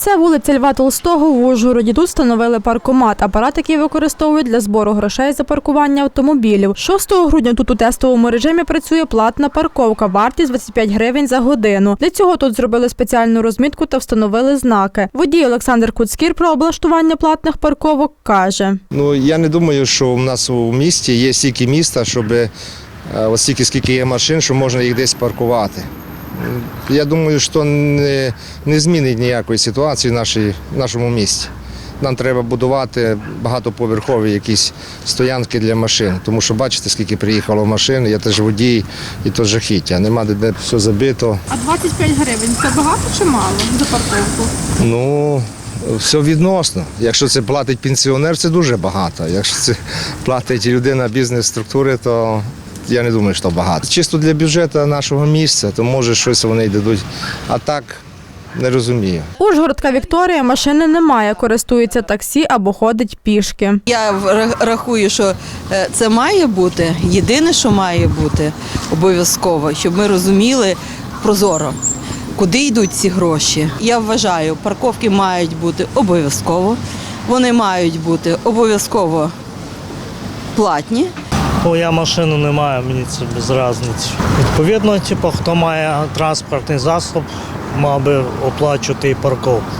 Це вулиця Льва Толстого в Ужгороді. Тут встановили паркомат, апарат, який використовують для збору грошей за паркування автомобілів. 6 грудня тут у тестовому режимі працює платна парковка, вартість 25 гривень за годину. Для цього тут зробили спеціальну розмітку та встановили знаки. Водій Олександр Куцкір про облаштування платних парковок каже. Ну я не думаю, що в нас у місті є стільки міста, щоб е, ось стільки, скільки є машин, що можна їх десь паркувати. Я думаю, що не, не змінить ніякої ситуації в, нашій, в нашому місті. Нам треба будувати багатоповерхові якісь стоянки для машин, тому що бачите, скільки приїхало машин, я теж водій, і то жахіття. Нема де, де все забито. А 25 гривень це багато чи мало за парковку? Ну, все відносно. Якщо це платить пенсіонер, це дуже багато. Якщо це платить людина бізнес-структури, то я не думаю, що багато. Чисто для бюджету нашого місця, то може щось вони й дадуть. А так не розумію. Ужгородка Вікторія машини немає, користується таксі або ходить пішки. Я ра- рахую, що е, це має бути. Єдине, що має бути обов'язково, щоб ми розуміли прозоро, куди йдуть ці гроші. Я вважаю, парковки мають бути обов'язково. Вони мають бути обов'язково платні. Бо я машину не маю, мені це без різниці. Відповідно, типу, хто має транспортний засоб, мав би оплачувати і парковку.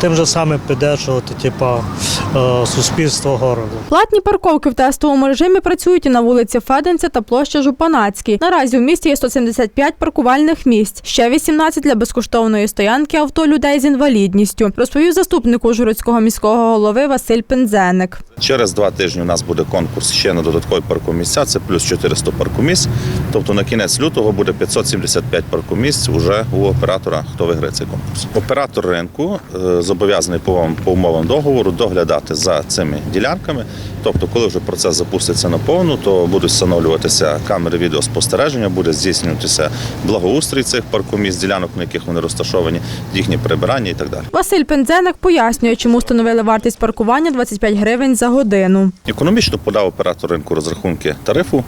Тим же самим піддержувати типу, е, суспільство городу. Платні парковки в тестовому режимі працюють і на вулиці Феденця та площі Жупанацькій. Наразі в місті є 175 паркувальних місць, ще 18 для безкоштовної стоянки авто людей з інвалідністю, розповів заступник Ужгородського міського голови Василь Пензеник. Через два тижні у нас буде конкурс ще на додаткові паркомісця, це плюс 400 паркомісць. Тобто на кінець лютого буде 575 паркомісць уже у оператора, хто виграє цей конкурс. Оператор ринку е, зобов'язаний по, вам- по умовам договору доглядати за цими ділянками. Тобто, коли вже процес запуститься наповну, то будуть встановлюватися камери відеоспостереження, буде здійснюватися благоустрій цих паркомісць, ділянок, на яких вони розташовані, їхнє прибирання і так далі. Василь Пензеник пояснює, чому встановили вартість паркування 25 гривень за годину. Економічно подав оператор ринку розрахунки тарифу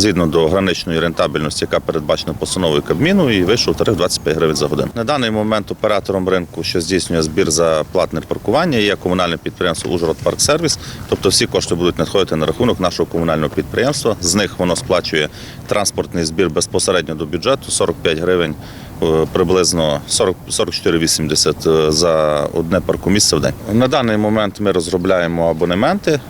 згідно до граничної рентабельності, яка передбачена постановою Кабміну, і вийшов тариф 25 гривень за годину. На даний момент оператором ринку, що здійснює збір за платне паркування, є комунальне підприємство Ужгород Парк Сервіс. Тобто всі кошти будуть надходити на рахунок нашого комунального підприємства. З них воно сплачує транспортний збір безпосередньо до бюджету 45 гривень. е, Приблизно 44,80 е, за одне паркомісце в день. На даний момент ми розробляємо абонементи.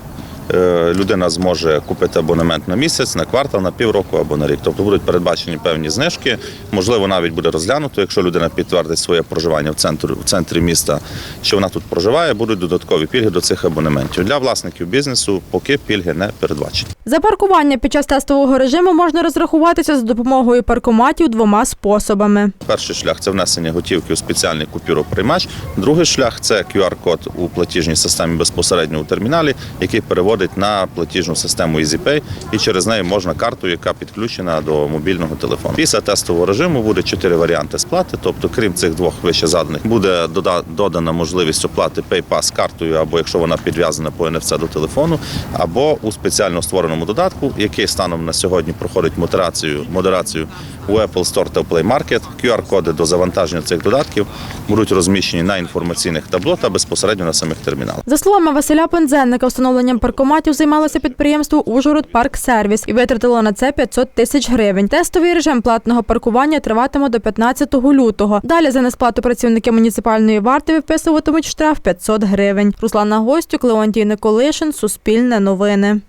Е, Людина зможе купити абонемент на місяць, на квартал, на півроку або на рік. Тобто будуть передбачені певні знижки. Можливо, навіть буде розглянуто, якщо людина підтвердить своє проживання в центрі, в центрі міста, що вона тут проживає, будуть додаткові пільги до цих абонементів. Для власників бізнесу поки пільги не передбачені. За паркування під час тестового режиму можна розрахуватися за допомогою паркоматів двома способами. Перший шлях це внесення готівки у спеціальний купюроприймач. Другий шлях це QR-код у платіжній системі безпосередньо у терміналі, який переводить на платіжну систему EasyPay, і через неї можна карту, яка підключена до мобільного телефону. Після тестового режиму буде чотири варіанти сплати. Тобто, крім цих двох вище заданих, буде додана можливість оплати PayPass картою, або якщо вона підв'язана по NFC до телефону, або у спеціально створеному додатку, який станом на сьогодні проходить модерацію модерацію у Apple Store та Play Market. QR-коди до завантаження цих додатків будуть розміщені на інформаційних табло та безпосередньо на самих терміналах. За словами Василя Пензенника, встановленням паркоматів займалося підприємство Ужгород Парк Сервіс і витратило на це 500 тисяч гривень. Тестовий режим платного паркування триватиме до 15 лютого. Далі за несплату працівники муніципальної варти виписуватимуть штраф 500 гривень. Руслана Гостюк, Леонтій Николишин, Суспільне новини.